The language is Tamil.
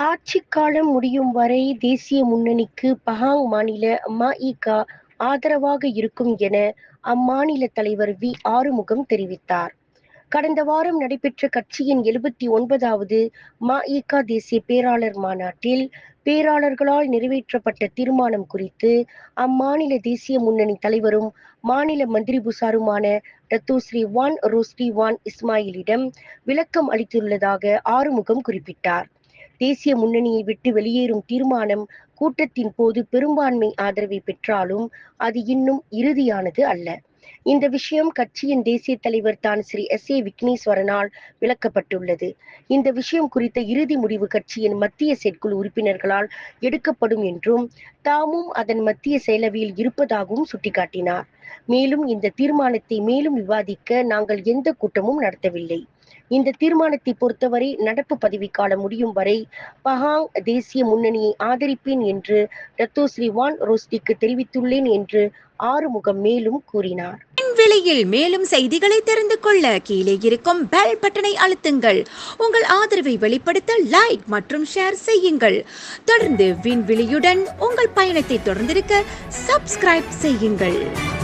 ஆட்சிக்காலம் முடியும் வரை தேசிய முன்னணிக்கு பஹாங் மாநில மஇகா ஆதரவாக இருக்கும் என அம்மாநில தலைவர் வி. ஆறுமுகம் தெரிவித்தார். கடந்த வாரம் நடைபெற்ற கட்சியின் எழுபத்தி ஒன்பதாவது மஇகா தேசிய பேராளர் மாநாட்டில் பேராளர்களால் நிறைவேற்றப்பட்ட தீர்மானம் குறித்து அம்மாநில தேசிய முன்னணி தலைவரும் மாநில மந்திரி புசாருமான ரத்தோஸ்ரீ வான் ரோஸ்ரீ வான் இஸ்மாயிலிடம் விளக்கம் அளித்துள்ளதாக ஆறுமுகம் குறிப்பிட்டார். தேசிய முன்னணியை விட்டு வெளியேறும் தீர்மானம் கூட்டத்தின் போது பெரும்பான்மை ஆதரவை பெற்றாலும் அது இன்னும் இறுதியானது அல்ல. இந்த விஷயம் கட்சியின் தேசிய தலைவர் தான் ஸ்ரீ எஸ் ஏ விக்னேஸ்வரனால் விளக்கப்பட்டுள்ளது. இந்த விஷயம் குறித்த இறுதி முடிவு கட்சியின் மத்திய செயற்குழு உறுப்பினர்களால் எடுக்கப்படும் என்றும் தாமும் அதன் மத்திய செயலவையில் இருப்பதாகவும் சுட்டிக்காட்டினார். மேலும் இந்த தீர்மானத்தை மேலும் விவாதிக்க நாங்கள் எந்த கூட்டமும் நடத்தவில்லை. இந்த தீர்மானத்தை பொறுத்தவரை நடப்பு பதவிக்காலம் முடியும் வரை பஹாங் தேசிய முன்னணியை ஆதரிப்பேன் என்று ரத்தோஸ்ரீ வான் ரோஸ்டிக்கு தெரிவித்துள்ளேன் என்று ஆறுமுகம் மேலும் கூறினார். விலையில் மேலும் செய்திகளை தெரிந்து கொள்ள கீழே இருக்கும் பெல் பட்டனை அழுத்துங்கள். உங்கள் ஆதரவை வெளிப்படுத்த லைக் மற்றும் ஷேர் செய்யுங்கள். தொடர்ந்து விண்வெளியுடன் உங்கள் பயணத்தை தொடர்ந்திருக்க சப்ஸ்கிரைப் செய்யுங்கள்.